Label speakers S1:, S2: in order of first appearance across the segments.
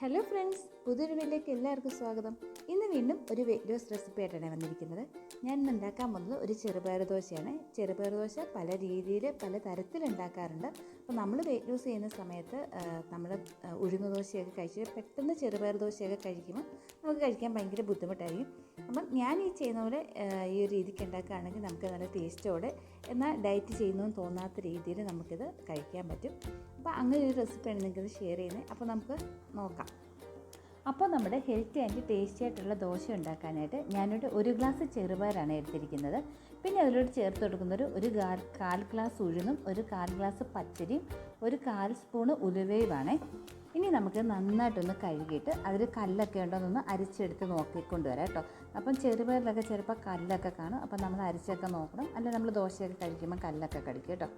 S1: Hello friends പുതിയൊരു വീട്ടിലേക്ക് എല്ലാവർക്കും സ്വാഗതം. ഇന്ന് വീണ്ടും ഒരു വെയിറ്റ് ലോസ് റെസിപ്പി ആയിട്ടാണ് വന്നിരിക്കുന്നത്. ഞാൻ ഇന്ന് ഉണ്ടാക്കാൻ പോകുന്നത് ഒരു ചെറുപയർ ദോശയാണ്. ചെറുപയർ ദോശ പല രീതിയിൽ പല തരത്തിൽ ഉണ്ടാക്കാറുണ്ട്. അപ്പോൾ നമ്മൾ വെയിറ്റ് ലോസ് ചെയ്യുന്ന സമയത്ത് നമ്മൾ ഉഴുന്ന ദോശയൊക്കെ കഴിച്ച് പെട്ടെന്ന് ചെറുപയർ ദോശയൊക്കെ കഴിക്കുമ്പോൾ നമുക്ക് കഴിക്കാൻ ഭയങ്കര ബുദ്ധിമുട്ടായിരിക്കും. അപ്പം ഞാൻ ഈ ചെയ്യുന്ന പോലെ ഈ ഒരു രീതിക്ക് ഉണ്ടാക്കുകയാണെങ്കിൽ നമുക്ക് നല്ല ടേസ്റ്റോടെ എന്നാൽ ഡയറ്റ് ചെയ്യുന്നതെന്ന് തോന്നാത്ത രീതിയിൽ നമുക്കിത് കഴിക്കാൻ പറ്റും. അപ്പോൾ അങ്ങനെ ഒരു റെസിപ്പിയാണ് നിങ്ങൾക്കിത് ഷെയർ ചെയ്യുന്നത്. അപ്പോൾ നമുക്ക് നോക്കാം. അപ്പോൾ നമ്മുടെ ഹെൽത്തി ആൻഡ് ടേസ്റ്റി ആയിട്ടുള്ള ദോശ ഉണ്ടാക്കാനായിട്ട് ഞാനൊരു ഒരു ഗ്ലാസ് ചെറുപയറാണ് എടുത്തിരിക്കുന്നത്. പിന്നെ അതിലോട്ട് ചേർത്ത് കൊടുക്കുന്നൊരു ഒരു കാൽ ഗ്ലാസ് ഉഴുന്നും ഒരു കാൽ ഗ്ലാസ് പച്ചരിയും ഒരു കാൽ സ്പൂണ് ഉലുവയുമാണ്. ഇനി നമുക്ക് നന്നായിട്ടൊന്ന് കഴുകിയിട്ട് അതിൽ കല്ലൊക്കെ ഉണ്ടോ എന്നൊന്ന് അരിച്ചെടുത്ത് നോക്കിക്കൊണ്ട് വരാം കേട്ടോ. അപ്പം ചെറുപയറിലൊക്കെ ചിലപ്പോൾ കല്ലൊക്കെ കാണും. അപ്പം നമ്മൾ അരിച്ചൊക്കെ നോക്കണം. അല്ലെങ്കിൽ നമ്മൾ ദോശയൊക്കെ കഴിക്കുമ്പോൾ കല്ലൊക്കെ കടിക്കും കേട്ടോ.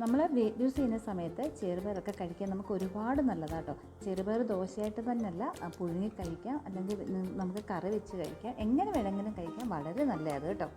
S1: നമ്മൾ ലൂസ് ചെയ്യുന്ന സമയത്ത് ചെറുപയറൊക്കെ കഴിക്കാൻ നമുക്ക് ഒരുപാട് നല്ലതാട്ടോ. ചെറുപയർ ദോശയായിട്ട് തന്നെയല്ല പുഴുങ്ങി കഴിക്കാം അല്ലെങ്കിൽ നമുക്ക് കറി വെച്ച് കഴിക്കാം എങ്ങനെ വേണമെങ്കിലും കഴിക്കാം വളരെ നല്ലതാണ് കേട്ടോ.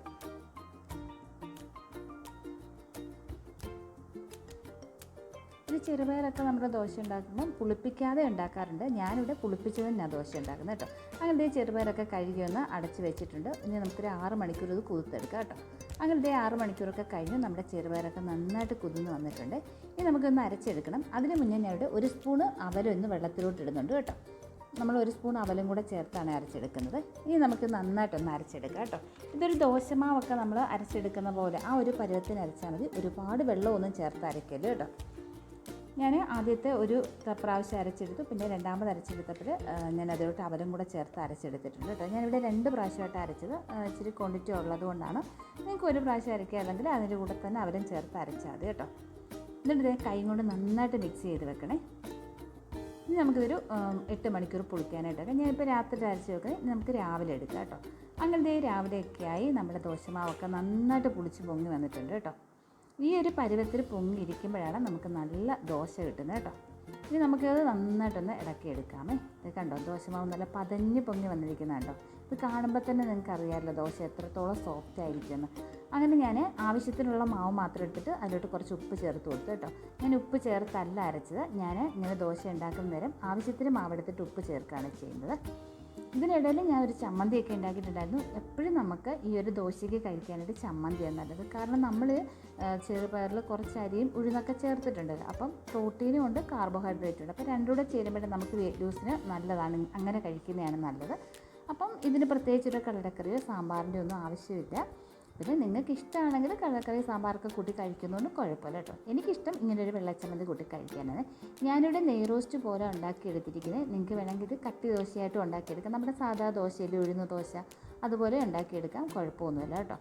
S1: ഇത് ചെറുപയറൊക്കെ നമ്മുടെ ദോശ ഉണ്ടാക്കുമ്പം പുളിപ്പിക്കാതെ ഉണ്ടാക്കാറുണ്ട്. ഞാനിവിടെ പുളിപ്പിച്ച് തന്നെയാണ് ദോശ ഉണ്ടാക്കുന്നത് കേട്ടോ. അങ്ങനെ ചെറുപയറൊക്കെ കഴുകി ഒന്ന് അടച്ച് വെച്ചിട്ടുണ്ട്. ഇനി നമുക്കൊരു ആറ് മണിക്കൂർ ഇത് കുതിർത്തെടുക്കാം കേട്ടോ. അങ്ങനത്തെ ആറ് മണിക്കൂറൊക്കെ കഴിഞ്ഞ് നമ്മുടെ ചെറുപയറൊക്കെ നന്നായിട്ട് കുതിർന്ന് വന്നിട്ടുണ്ട്. ഇനി നമുക്കൊന്ന് അരച്ചെടുക്കണം. അതിന് മുന്നേ ഞാൻ ഇവിടെ ഒരു സ്പൂണ് അവലൊന്ന് വെള്ളത്തിലോട്ട് ഇടുന്നുണ്ട് കേട്ടോ. നമ്മൾ ഒരു സ്പൂൺ അവലും കൂടെ ചേർത്താണ് അരച്ചെടുക്കുന്നത്. ഇനി നമുക്ക് നന്നായിട്ടൊന്ന് അരച്ചെടുക്കാം കേട്ടോ. ഇതൊരു ദോശമാവൊക്കെ നമ്മൾ അരച്ചെടുക്കുന്ന പോലെ ആ ഒരു പരുവത്തിന് അരച്ചാൽ മതി. ഒരുപാട് വെള്ളമൊന്നും ചേർത്ത് അരയ്ക്കല്ലോ കേട്ടോ. ഞാൻ ആദ്യത്തെ ഒരു പ്രാവശ്യം അരച്ചെടുത്തു. പിന്നെ രണ്ടാമത് അരച്ചെടുത്തപ്പോൾ ഞാൻ അതിലോട്ട് അവലും കൂടെ ചേർത്ത് അരച്ചെടുത്തിട്ടുണ്ട് കേട്ടോ. ഞാനിവിടെ രണ്ട് പ്രാവശ്യമായിട്ട് അരച്ചത്. ഇച്ചിരി ക്വാണ്ടിറ്റി ഉള്ളത് കൊണ്ടാണ്. നിങ്ങൾക്ക് ഒരു പ്രാവശ്യം അല്ലെങ്കിൽ അതിന്റെ കൂടെ തന്നെ അവലും ചേർത്ത് അരച്ചാൽ മതി കേട്ടോ. എന്നിട്ട് ഇതേ കൈ കൊണ്ട് നന്നായിട്ട് മിക്സ് ചെയ്ത് വെക്കണേ. ഇനി നമുക്കിതൊരു എട്ട് മണിക്കൂർ പുളിക്കാനായിട്ടൊക്കെ ഞാനിപ്പോൾ രാത്രി അരച്ച് ഇനി നമുക്ക് രാവിലെ എടുക്കാം കേട്ടോ. അങ്ങനത്തെ രാവിലെയൊക്കെയായി നമ്മുടെ ദോശമാവൊക്കെ നന്നായിട്ട് പുളിച്ച് പൊങ്ങി വന്നിട്ടുണ്ട് കേട്ടോ. ഈ ഒരു പരുവത്തിൽ പൊങ്ങിയിരിക്കുമ്പോഴാണ് നമുക്ക് നല്ല ദോശ കിട്ടുന്നത് കേട്ടോ. ഇനി നമുക്കത് നന്നായിട്ടൊന്ന് ഇളക്കി എടുക്കാമേ ഇത് കണ്ടോ ദോശമാവ് നല്ല പതഞ്ഞ് പൊങ്ങി വന്നിരിക്കുന്നത് കണ്ടോ ഇത് കാണുമ്പോൾ തന്നെ നിങ്ങൾക്ക് അറിയാമല്ലോ ദോശ എത്രത്തോളം സോഫ്റ്റ് ആയിരിക്കുമെന്ന്. അങ്ങനെ ഞാൻ ആവശ്യത്തിനുള്ള മാവ് മാത്രം എടുത്തിട്ട് അതിലോട്ട് കുറച്ച് ഉപ്പ് ചേർത്ത് കൊടുത്തു കേട്ടോ. ഞാൻ ഉപ്പ് ചേർത്തല്ല അരച്ചത്. ഞാൻ ഇങ്ങനെ ദോശ ഉണ്ടാക്കുന്ന നേരം ആവശ്യത്തിന് മാവെടുത്തിട്ട് ഉപ്പ് ചേർക്കുകയാണ് ചെയ്യുന്നത്. ഇതിനിടയിൽ ഞാൻ ഒരു ചമ്മന്തിയൊക്കെ ഉണ്ടാക്കിയിട്ടുണ്ടായിരുന്നു. എപ്പോഴും നമുക്ക് ഈ ഒരു ദോശയ്ക്ക് കഴിക്കാനായിട്ട് ചമ്മന്തിയാണ് നല്ലത്. കാരണം നമ്മൾ ചെറുപയറിൽ കുറച്ച് അരിയും ഉഴുന്നൊക്കെ ചേർത്തിട്ടുണ്ട്. അപ്പം പ്രോട്ടീനും ഉണ്ട് കാർബോഹൈഡ്രേറ്റും ഉണ്ട്. അപ്പോൾ രണ്ടും കൂടെ ചേരുമ്പോഴേ നമുക്ക് വെയിറ്റ് ലൂസിന് നല്ലതാണ്. അങ്ങനെ കഴിക്കുന്നതാണ് നല്ലത്. അപ്പം ഇതിന് പ്രത്യേകിച്ചൊരു കടലക്കറിയോ സാമ്പാറിന്റെ ഒന്നും ആവശ്യമില്ല. പിന്നെ നിങ്ങൾക്ക് ഇഷ്ടമാണെങ്കിൽ കടലക്കറി സാമ്പാറൊക്കെ കൂട്ടി കഴിക്കുന്നതുകൊണ്ട് കുഴപ്പമില്ല കേട്ടോ. എനിക്കിഷ്ടം ഇങ്ങനെ ഒരു വെള്ളച്ചമ്മന്തി കൂട്ടി കഴിക്കാനാണ്. ഞാനിവിടെ നെയ് റോസ്റ്റ് പോലെ ഉണ്ടാക്കിയെടുത്തിരിക്കുന്നത്. നിങ്ങൾക്ക് വേണമെങ്കിൽ ഇത് കട്ടി ദോശയായിട്ടും ഉണ്ടാക്കിയെടുക്കാം. നമ്മുടെ സാധാ ദോശയിൽ ഉഴുന്ന ദോശ അതുപോലെ ഉണ്ടാക്കിയെടുക്കാം. കുഴപ്പമൊന്നുമില്ല കേട്ടോ.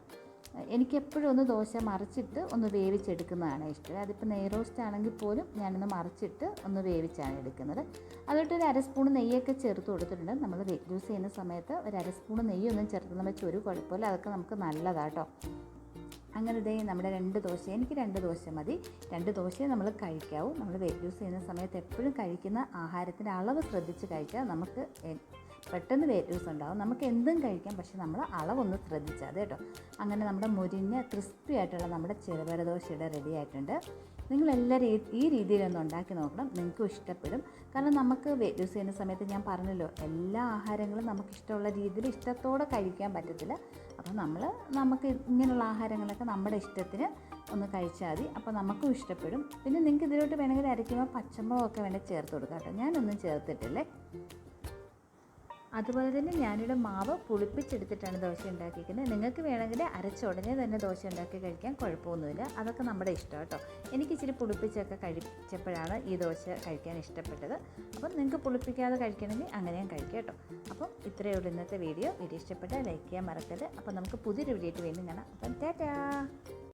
S1: എനിക്ക് എപ്പോഴും ഒന്ന് ദോശ മറിച്ചിട്ട് ഒന്ന് വേവിച്ചെടുക്കുന്നതാണ് ഇഷ്ടം. അതിപ്പോൾ നെയ് റോസ്റ്റ് ആണെങ്കിൽ പോലും ഞാനൊന്ന് മറിച്ചിട്ട് ഒന്ന് വേവിച്ചാണ് എടുക്കുന്നത്. അതിട്ട് ഒരു അര സ്പൂൺ നെയ്യൊക്കെ ചേർത്ത് കൊടുത്തിട്ടുണ്ട്. നമ്മൾ വെജ് ചെയ്യുന്ന സമയത്ത് ഒരു അര സ്പൂൺ നെയ്യൊന്നും ചേർക്കുന്ന വെച്ച് ഒരു കുഴപ്പമില്ല. അതൊക്കെ നമുക്ക് നല്ലതാട്ടോ അങ്ങനെ ഇതേ നമ്മുടെ രണ്ട് ദോശ എനിക്ക് രണ്ട് ദോശ മതി. രണ്ട് ദോശയെ നമ്മൾ കഴിക്കാവൂ. നമ്മൾ വെജ് ലൂസ് ചെയ്യുന്ന സമയത്ത് എപ്പോഴും കഴിക്കുന്ന ആഹാരത്തിന്റെ അളവ് ശ്രദ്ധിച്ച് കഴിച്ചാൽ നമുക്ക് പെട്ടെന്ന് വെയിറ്റ് ലൂസ് ഉണ്ടാകും നമുക്ക് എന്തും കഴിക്കാം പക്ഷേ നമ്മൾ അളവൊന്ന് ശ്രദ്ധിച്ചാൽ അതെ കേട്ടോ. അങ്ങനെ നമ്മുടെ മുരിഞ്ഞ ക്രിസ്പി ആയിട്ടുള്ള നമ്മുടെ ചെറുപയർ ദോശ ഇവിടെ റെഡി ആയിട്ടുണ്ട്. നിങ്ങളെല്ലാവരും ഈ- ഈ രീതിയിലൊന്ന് ഉണ്ടാക്കി നോക്കണം. നിങ്ങൾക്കും ഇഷ്ടപ്പെടും. കാരണം നമുക്ക് വെയിറ്റ് ലൂസ് ചെയ്യുന്ന സമയത്ത് ഞാൻ പറഞ്ഞല്ലോ എല്ലാ ആഹാരങ്ങളും നമുക്ക് ഇഷ്ടമുള്ള രീതിയിൽ ഇഷ്ടത്തോടെ കഴിക്കാൻ പറ്റത്തില്ല. അപ്പോൾ നമ്മൾ നമുക്ക് ഇങ്ങനെയുള്ള ആഹാരങ്ങളൊക്കെ നമ്മുടെ ഇഷ്ടത്തിന് ഒന്ന് കഴിച്ചാൽ മതി. അപ്പോൾ നമുക്കും ഇഷ്ടപ്പെടും. പിന്നെ നിങ്ങൾക്ക് ഇതിലോട്ട് വേണമെങ്കിൽ അരയ്ക്കുമ്പോൾ പച്ചമുളകൊക്കെ വേണമെങ്കിൽ ചേർത്ത് കൊടുക്കാം കേട്ടോ. ഞാനൊന്നും ചേർത്തിട്ടില്ലേ? അതുപോലെ തന്നെ ഞാനിവിടെ മാവ് പുളിപ്പിച്ചെടുത്തിട്ടാണ് ദോശ ഉണ്ടാക്കിയിരിക്കുന്നത്. നിങ്ങൾക്ക് വേണമെങ്കിൽ അരച്ച ഉടനെ തന്നെ ദോശ ഉണ്ടാക്കി കഴിക്കാൻ കുഴപ്പമൊന്നുമില്ല. അതൊക്കെ നമ്മുടെ ഇഷ്ടം കേട്ടോ. എനിക്ക് ഇച്ചിരി പുളിപ്പിച്ചൊക്കെ കഴിച്ചപ്പോഴാണ് ഈ ദോശ കഴിക്കാൻ ഇഷ്ടപ്പെട്ടത്. അപ്പം നിങ്ങൾക്ക് പുളിപ്പിക്കാതെ കഴിക്കണമെങ്കിൽ അങ്ങനെയും കഴിക്കാം കേട്ടോ. അപ്പം ഇത്രയേ ഉള്ളൂ ഇന്നത്തെ വീഡിയോ. വീഡിയോ ഇഷ്ടപ്പെട്ടാൽ ലൈക്ക് ചെയ്യാൻ മറക്കരുത്. അപ്പം നമുക്ക് പുതിയൊരു വീഡിയോ ആയിട്ട് വീണ്ടും കാണാം. അപ്പം ടാറ്റാ!